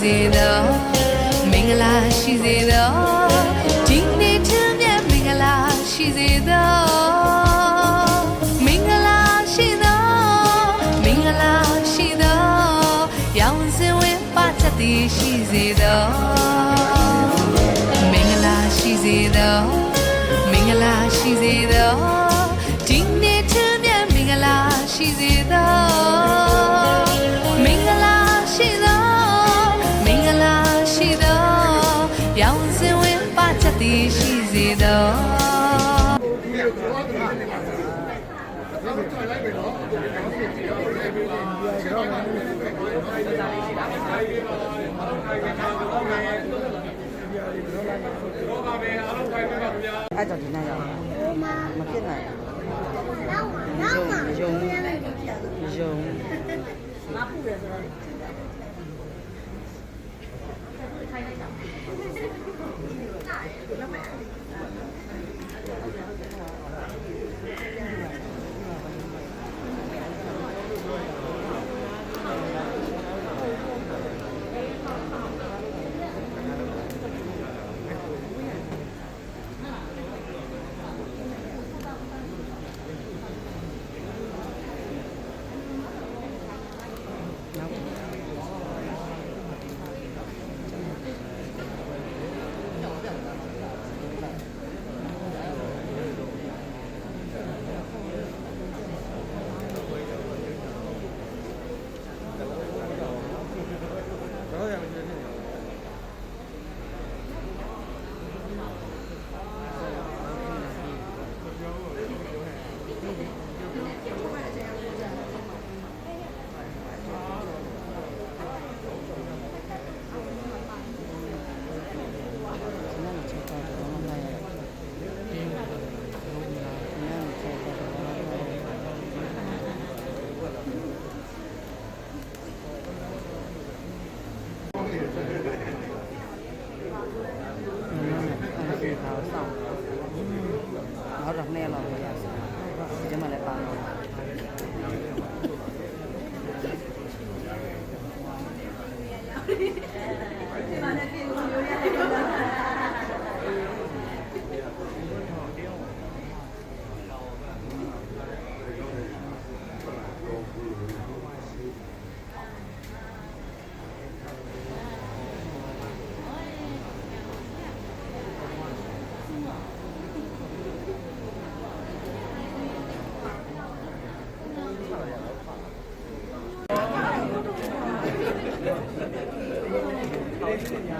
စေသောမင်္ဂလာရှိစေသောဒီနေ့ထမ်းမြတ်မင်္ဂလာရှိစေသောမင်္ဂလာရှိသောမင်္ဂလာရှိသောရောင်စင်ဝင်ပါချက်တည်ရှိစေသောမင်္ဂလာရှိစေသောမင်္ဂလာရှိစေသောဒီနေ့ထမ်းမြတ်မင်္ဂလာရှိစေသော ಶಿಸಿದ ai chọn chị này rồi mà kiết này dùng dùng dùng Não.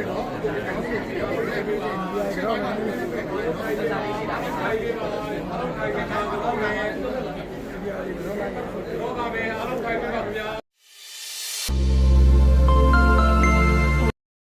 အားလုံးခိုင်ပါခင်ဗျာ